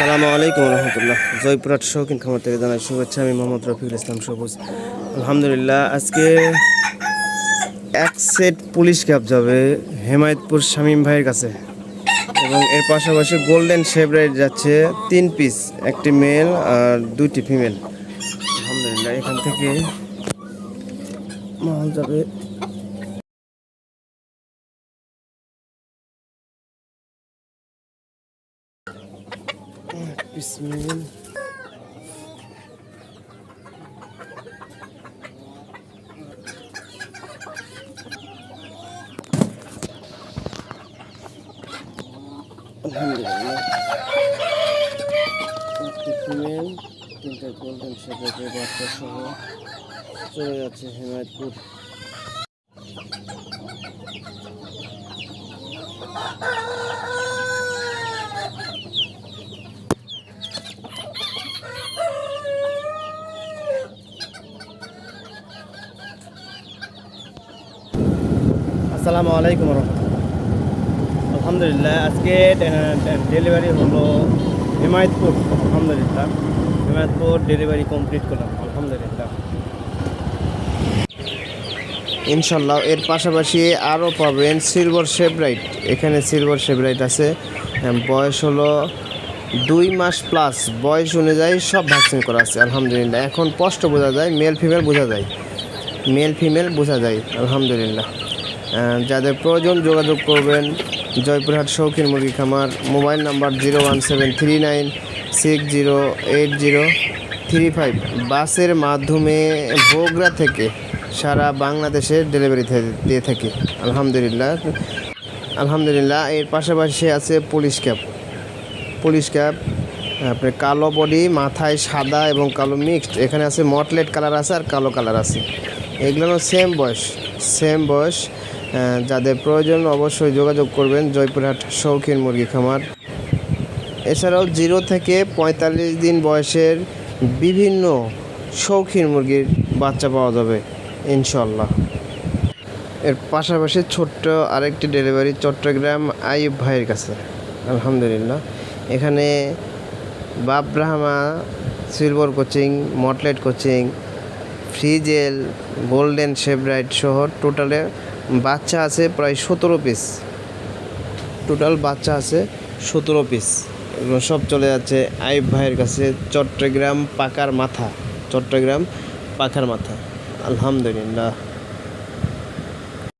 আসসালামু আলাইকুম রহমতুল্লাহ। জয়পুরহাট শৌখিন খামার থেকে জানাই শুভেচ্ছা, আমি মোহাম্মদ রফিকুল ইসলাম সবুজ। আলহামদুলিল্লাহ, আজকে এক সেট পুলিশ ক্যাব যাবে হেমায়তপুর শামীম ভাইয়ের কাছে। এবং এর পাশাপাশি গোল্ডেন শেভরাইট যাচ্ছে তিন পিস, একটি মেল আর দুইটি ফিমেল। আলহামদুলিল্লাহ, এখান থেকে মাল যাবে পিস মেল ফিমেল তিনটা গোল্ডেন শেপের বাচ্চা সহ চলে যাচ্ছে হেমায়তপুর আসসালামু আলাইকুম রহমতুল্লাহ। আলহামদুলিল্লাহ, আজকে ডেলিভারি হলো হিমায়তপুর। আলহামদুলিল্লাহ, হিমায়তপুর ডেলিভারি কমপ্লিট করলাম, আলহামদুলিল্লাহ। ইনশাল্লাহ এর পাশাপাশি আরও পাবেন সিলভার শেভরাইট এখানে সিলভার শেভরাইট আছে। বয়স হলো দুই মাস প্লাস বয়স অনুযায়ী সব ভ্যাকসিন করা আছে, আলহামদুলিল্লাহ। এখন স্পষ্ট বোঝা যায় মেল ফিমেল বোঝা যায়। মেল ফিমেল বোঝা যায়, আলহামদুলিল্লাহ। যাদের প্রয়োজন যোগাযোগ করবেন, জয়পুরহাট শৌখিন মুরগি খামার, mobile number zero one seven three nine six zero eight zero three five. বাসের মাধ্যমে বগুড়া থেকে সারা বাংলাদেশে ডেলিভারি দিয়ে থাকি। আলহামদুলিল্লাহ। আলহামদুলিল্লাহ, এর পাশাপাশি আছে পুলিশ ক্যাব। পুলিশ ক্যাপ আপনার কালো বডি, মাথায় সাদা এবং কালো মিক্সড এখানে আছে মটলেট কালার আছে আর কালো কালার আছে। এগুলো সেম বয়স। সেম বয়স। যাদের প্রয়োজন অবশ্যই যোগাযোগ করবেন জয়পুরহাট শৌখিন মুরগি খামার। এছাড়াও জিরো থেকে পঁয়তাল্লিশ দিন বয়সের বিভিন্ন শৌখিন মুরগির বাচ্চা পাওয়া যাবে ইনশাল্লাহ এর পাশাপাশি ছোট্ট আরেকটি ডেলিভারি চট্টগ্রাম আইব ভাইয়ের কাছে, আলহামদুলিল্লাহ। এখানে বাবরাহামা silver cochin, mottled cochin frizzle golden sebright সহ টোটালে বাচ্চা আছে প্রায় সতেরো পিস টোটাল বাচ্চা আছে সতেরো পিস এগুলো সব চলে যাচ্ছে আইব ভাইয়ের কাছে চট্টগ্রাম পাকার মাথা। চট্টগ্রাম পাখার মাথা। আলহামদুলিল্লাহ।